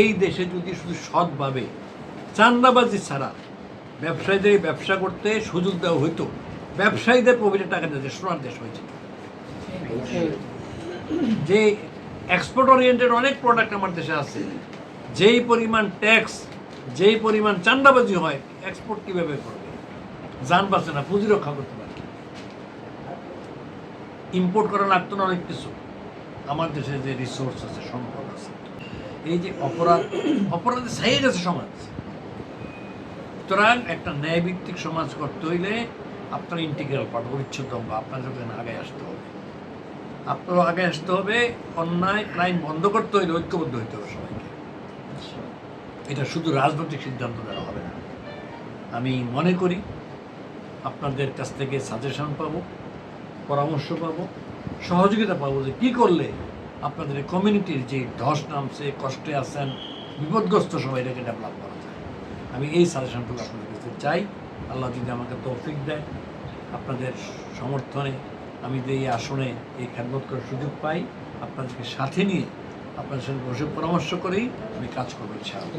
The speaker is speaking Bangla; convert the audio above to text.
এই দেশে যদি শুধু সৎভাবে চান্দাবাজি ছাড়া ব্যবসায়ীদের ব্যবসা করতে সুযোগ দেওয়া হইতো, ব্যবসায়ীদের প্রফিটের টাকা দিতে সোনার দেশ হয়েছে। যে এক্সপোর্ট ওরিয়েন্টেড অনেক প্রোডাক্ট আমার দেশে আছে, যেই পরিমাণ ট্যাক্স যেই পরিমাণ চান্দাবাজি হয় এক্সপোর্ট কীভাবে করবে? যান বাঁচে না, পুঁজি রক্ষা করতে পারে। ইম্পোর্ট করা লাগতো না অনেক কিছু। আমার দেশে যে রিসোর্স আছে, সম্পদ আছে। এই যে অপরাধ অপরাধে ছাইয়ে গেছে সমাজ। সুতরাং একটা ন্যায়ভিত্তিক সমাজ করতে হইলে আপনার ইন্টিগ্রাল পার্ট পরিচ্ছন্ন অঙ্গ, আপনার যখন আগে আসতে হবে। আপনারও আগে আসতে হবে, অন্যায়, ক্রাইম বন্ধ করতে হইলে ঐক্যবদ্ধ হইতে হবে সবাইকে। এটা শুধু রাজনৈতিক সিদ্ধান্ত দেওয়া হবে না। আমি মনে করি আপনাদের কাছ থেকে সাজেশন পাবো, পরামর্শ পাবো, সহযোগিতা পাবো যে কী করলে আপনাদের কমিউনিটির যে ধস নামছে, কষ্টে আছেন, বিপদগ্রস্ত সবাই এটাকে ডেভেলপ করা যায়। আমি এই সাজেশনটুকু আপনাদের কাছে চাই। আল্লাহ যদি আমাকে তৌফিক দেয়, আপনাদের সমর্থনে আমি যে এই আসনে এই খেদমত করার সুযোগ পাই, আপনাদেরকে সাথে নিয়ে আপনাদের সঙ্গে বসে পরামর্শ করেই আমি কাজ করব, ইনশাআল্লাহ।